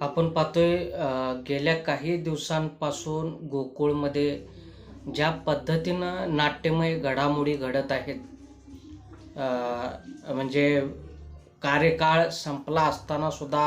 आपण पाहतोय गेल्या काही दिवसांपासून गोकुळमध्ये ज्या पद्धतीनं नाट्यमय घडामोडी घडत आहेत म्हणजे कार्यकाळ संपला असताना सुद्धा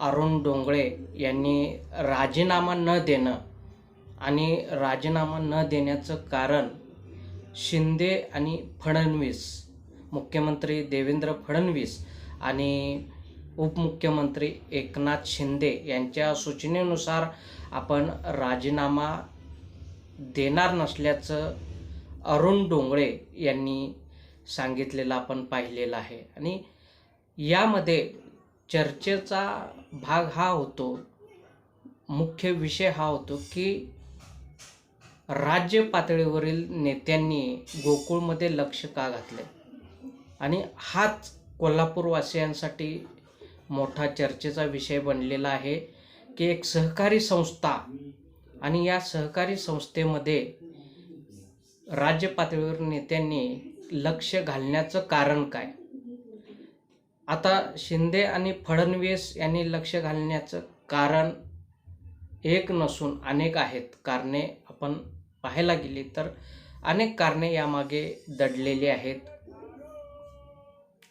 अरुण डोंगळे यांनी राजीनामा न देणं आणि राजीनामा न देण्याचं कारण शिंदे आणि फडणवीस मुख्यमंत्री देवेंद्र फडणवीस आणि उपमुख्यमंत्री एकनाथ शिंदे यांच्या सूचनेनुसार आपण राजीनामा देणार नसल्याचं अरुण डोंगळे यांनी सांगितलेलं आपण पाहिलेलं आहे. आणि यामध्ये चर्चेचा भाग हा होतो मुख्य विषय हा होतो की राज्य पातळीवरील नेत्यांनी गोकुळमध्ये लक्ष का घातले आणि हाच कोल्हापूरवासियांसाठी मोठा चर्चेचा विषय बनलेला आहे की एक सहकारी संस्था आणि या सहकारी संस्थेमध्ये राज्य पातळीवर नेत्यांनी लक्ष घालण्याचं कारण काय? आता शिंदे आणि फडणवीस यांनी लक्ष घालण्याचं कारण एक नसून अनेक आहेत. कारणे आपण पाहायला गेली तर अनेक कारणे यामागे दडलेली आहेत.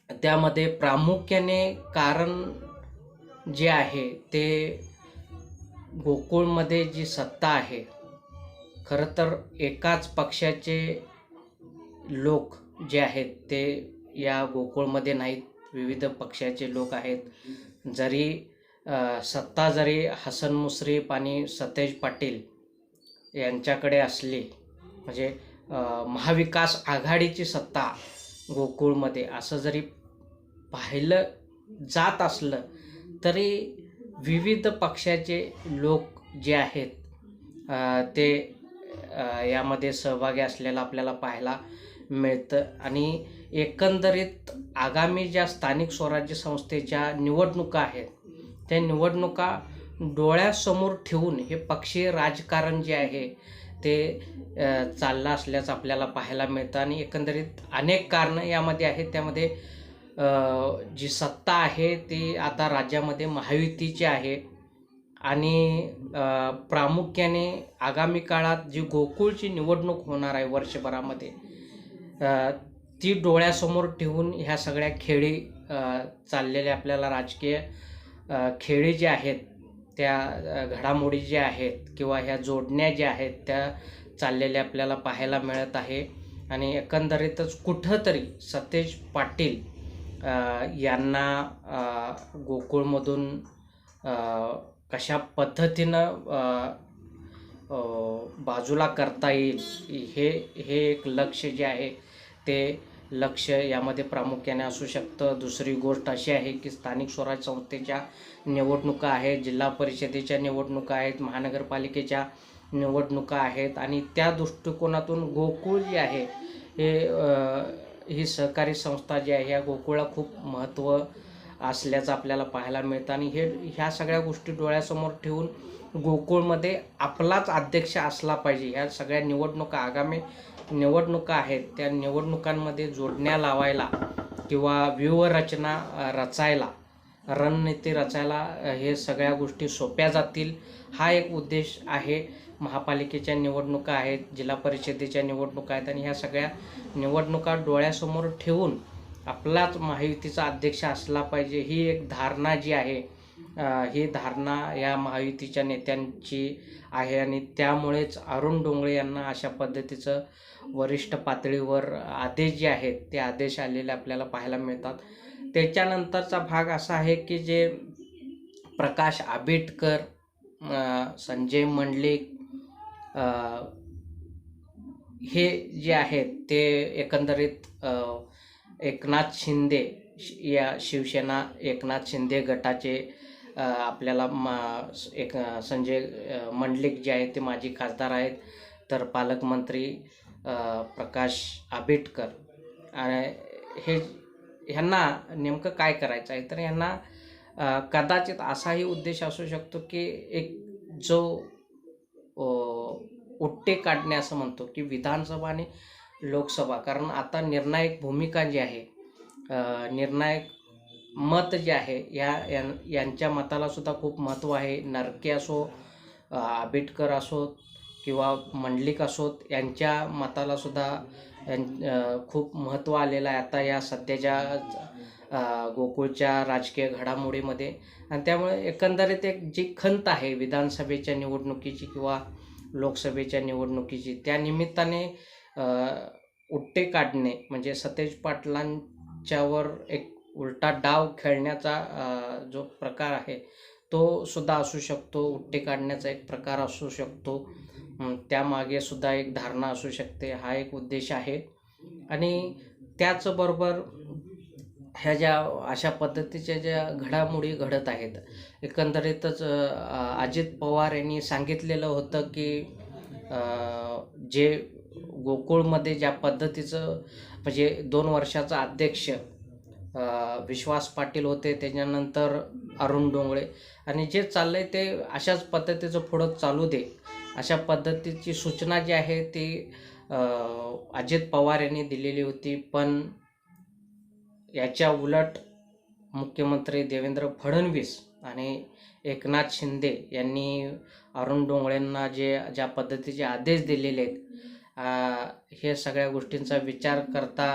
त्यामध्ये प्रामुख्याने कारण जे आहे ते गोकुळमध्ये जी सत्ता आहे खरं तर एकाच पक्षाचे लोक जे आहेत ते या गोकुळमध्ये नाहीत. विविध पक्षाचे लोक आहेत. जरी सत्ता जरी हसन मुश्रीफ आणि सतेज पाटील यांच्याकडे असली म्हणजे महाविकास आघाडीची सत्ता गोकुळमध्ये असं जरी पाहिलं जात असलं तरी विविध पक्षाचे लोक जे आहेत ते यामध्ये सहभागी असलेलं आपल्याला पाहायला मिळतं. आणि एकंदरीत आगामी ज्या स्थानिक स्वराज्य संस्थेच्या निवडणुका आहेत त्या निवडणुका डोळ्यासमोर ठेवून हे पक्षीय राजकारण जे आहे ते चाललं असल्याचं आपल्याला पाहायला मिळतं. आणि एकंदरीत अनेक कारणं यामध्ये आहेत. त्यामध्ये जी सत्ता आहे ती आता राज्यामध्ये महायुतीची आहे. आणि प्रामुख्याने आगामी काळात जी गोकुळची निवडणूक होणार आहे वर्षभरामध्ये ती डोळ्यासमोर ठेवून ह्या सगळ्या खेळी चाललेल्या आपल्याला राजकीय खेळी जे आहेत त्या घडामोडी ज्या आहेत किंवा ह्या जोडण्या ज्या आहेत त्या चाललेल्या आपल्याला पाहायला मिळत आहे. आणि एकंदरीतच कुठंतरी सतेज पाटील यांना गोकुळमधून कशा पद्धतीनं बाजूला करता येईल हे हे एक लक्ष जे आहे ते लक्ष यामध्ये प्रामुख्याने असू शकतं. दुसरी गोष्ट अशी आहे की स्थानिक स्वराज्य संस्थेच्या निवडणुका आहेत जिल्हा परिषदेच्या निवडणुका आहेत महानगरपालिकेच्या निवडणुका आहेत आणि त्या दृष्टिकोनातून गोकुळ जे आहे हे ही सहकारी संस्था जी आहे या गोकुळला खूप महत्त्व असल्याचं आपल्याला पाहायला मिळतं. आणि हे ह्या सगळ्या गोष्टी डोळ्यासमोर ठेवून गोकुळमध्ये आपलाच अध्यक्ष असला पाहिजे. ह्या सगळ्या निवडणुका आगामी निवडणुका आहेत त्या निवडणुकांमध्ये जोडण्या लावायला किंवा व्यूहरचना रचायला रणनीती रचायला हे सगळ्या गोष्टी सोप्या जातील. हा एक उद्देश आहे. महापालिकेच्या निवडणुका आहेत जिल्हा परिषदेच्या निवडणुका आहेत आणि ह्या सगळ्या निवडणुका डोळ्यासमोर ठेवून आपलाच महायुतीचा अध्यक्ष असला पाहिजे ही एक धारणा जी आहे. ही धारणा या महायुतीच्या नेत्यांची आहे आणि त्यामुळेच अरुण डोंगळे यांना अशा पद्धतीचं वरिष्ठ पातळीवर आदेश जे आहेत ते आदेश आलेले आपल्याला पाहायला मिळतात. त्याच्यानंतरचा भाग असा आहे की जे प्रकाश आंबेडकर संजय मंडलिक हे जे आहेत ते एकंदरीत एकनाथ शिंदे या शिवसेना एकनाथ शिंदे गटाचे आपल्याला मा एक संजय मंडलिक जे आहेत ते माजी खासदार आहेत. तर पालकमंत्री प्रकाश आंबेडकर. आणि हे ह्यांना नेमकं काय करायचं आहे? तर ह्यांना कदाचित असाही उद्देश असू शकतो की एक जो उट्टे काढणे असं म्हणतो की विधानसभा आणि लोकसभा. कारण आता निर्णायक भूमिका जी आहे निर्णायक मत जे आहे या यां- यांच्या मतालासुद्धा खूप महत्त्व आहे. नरके असो आंबेडकर असोत किंवा मंडलिक असोत यांच्या मतालासुद्धा यां- खूप महत्त्व आलेलं आहे आता या सध्याच्या गोकुळच्या राजकीय घडामोडीमध्ये. आणि त्यामुळे एकंदरीत एक जी खंत आहे विधानसभेच्या निवडणुकीची किंवा लोकसभेच्या निवडणुकीची त्या निमित्ताने उट्टे काढणे म्हणजे सतेज पाटलांच्यावर एक उलटा डाव खेळण्याचा जो प्रकार आहे तो सुद्धा असू शकतो उट्टे काढण्याचा एक प्रकार असू शकतो. त्यामागे सुद्धा एक धारणा असू शकते. हा एक उद्देश आहे. आणि त्याचबरोबर ह्या ज्या अशा पद्धतीच्या ज्या घडामोडी घडत आहेत एकंदरीतच अजित पवार यांनी सांगितलेलं होतं की जे गोकुळमध्ये ज्या पद्धतीचं म्हणजे दोन वर्षाचा अध्यक्ष विश्वास पाटील होते त्याच्यानंतर अरुण डोंगळे आणि जे चाललंय ते अशाच पद्धतीचं पुढं चालू दे. अशा पद्धतीची सूचना जी आहे ती अजित पवार यांनी दिलेली होती. पण याच्या उलट मुख्यमंत्री देवेंद्र फडणवीस आणि एकनाथ शिंदे यांनी अरुण डोंगळेंना जे ज्या पद्धतीचे आदेश दिलेले आहेत हे सगळ्या गोष्टींचा विचार करता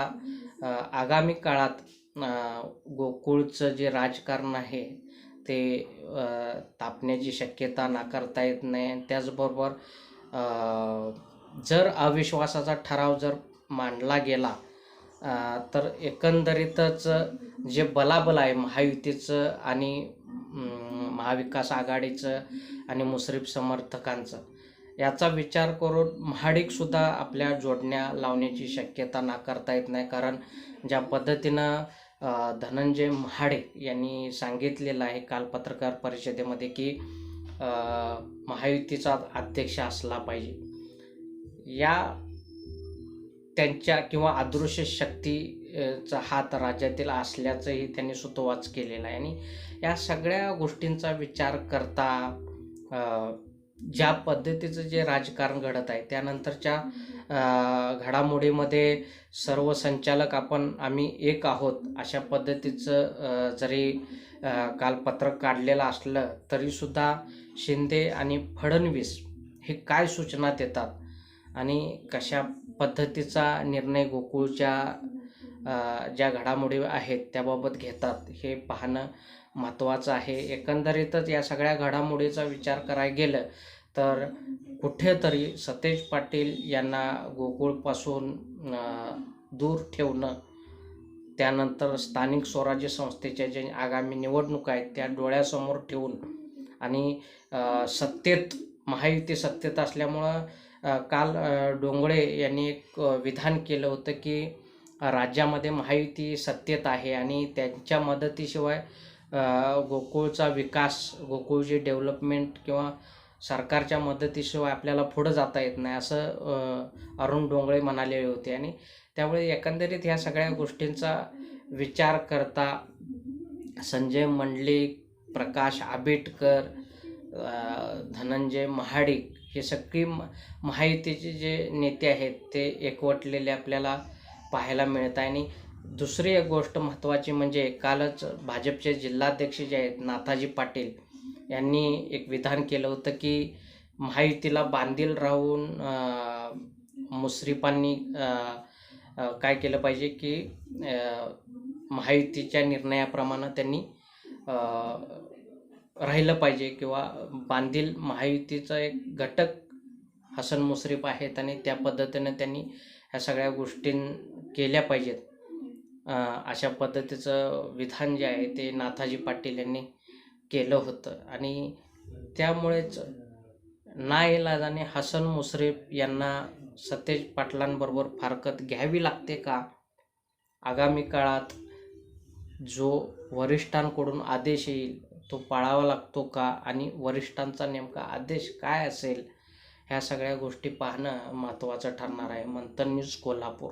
आगामी काळात गोकुळचं जे राजकारण आहे ते तापण्याची शक्यता नाकारता येत नाही. आणि त्याचबरोबर जर अविश्वासाचा ठराव जर मांडला गेला तर एकंदरीतच जे बलाबल आहे महायुतीचं आणि महाविकास आघाडीचं आणि मुश्रीफ समर्थकांचं याचा विचार करून महाडिकसुद्धा आपल्या जोडण्या लावण्याची शक्यता नाकारता येत नाही. कारण ज्या पद्धतीनं धनंजय महाडे यांनी सांगितलेलं आहे काल पत्रकार परिषदेमध्ये की महायुतीचा अध्यक्ष असला पाहिजे. या त्यांच्या किंवा अदृश्य शक्तीचा हात राज्यातील असल्याचंही त्यांनी सुतोवाच केलेला आहे. आणि या सगळ्या गोष्टींचा विचार करता ज्या पद्धतीचं जे राजकारण घडत आहे त्यानंतरच्या घडामोडीमध्ये सर्व संचालक आपण आम्ही एक आहोत अशा पद्धतीचं जरी काल पत्रक काढलेलं असलं तरीसुद्धा शिंदे आणि फडणवीस हे काय सूचना देतात आणि कशा पद्धतीचा निर्णय गोकुळच्या ज्या घडामोडी आहेत त्याबाबत घेतात हे पाहणं महत्त्वाचं आहे. एकंदरीतच या सगळ्या घडामोडीचा विचार करायला गेलं तर कुठेतरी सतेज पाटील यांना गोकुळपासून दूर ठेवणं त्यानंतर स्थानिक स्वराज्य संस्थेच्या जे आगामी निवडणुका आहेत त्या डोळ्यासमोर ठेवून आणि सत्तेत महायुती सत्तेत असल्यामुळं काल डोंगळे यांनी एक विधान केलं होतं की राज्यामध्ये महायुती सत्तेत आहे आणि त्यांच्या मदतीशिवाय गोकुळचा विकास गोकुळची डेव्हलपमेंट किंवा सरकारच्या मदतीशिवाय आपल्याला पुढं जाता येत नाही असं अरुण डोंगळे म्हणालेले होते. आणि त्यामुळे एकंदरीत ह्या सगळ्या गोष्टींचा विचार करता संजय मंडलिक प्रकाश आंबेडकर धनंजय महाडिक हे सगळी माहितीचे महायुतीचे जे नेते आहेत ते एकवटलेले आपल्याला पाहायला मिळत आहे. आणि दुसरी एक गोष्ट महत्त्वाची म्हणजे कालच भाजपचे जिल्हाध्यक्ष जे आहेत नाथाजी पाटील यांनी एक विधान केलं होतं की महायुतीला बांधील राहून मुसरीपांनी मुश्रीफांनी काय केलं पाहिजे की माहितीच्या महायुतीच्या निर्णयाप्रमाणे त्यांनी राहिलं पाहिजे किंवा बांधील महायुतीचा एक घटक हसन मुश्रीफ आहेत आणि त्या पद्धतीनं त्यांनी ह्या सगळ्या गोष्टी केल्या पाहिजेत. अशा पद्धतीचं विधान जे आहे ते नाथाजी पाटील यांनी केलं होतं. आणि त्यामुळेच नाईलाजाने हसन मुश्रीफ यांना सतेज पाटलांबरोबर फारकत घ्यावी लागते का? आगामी काळात जो वरिष्ठांकडून आदेश येईल तो पाळावा लागतो का? आणि वरिष्ठांचा नेमका आदेश काय असेल? ह्या सगळ्या गोष्टी पाहणं महत्त्वाचं ठरणार आहे. मंथन न्यूज कोल्हापूर.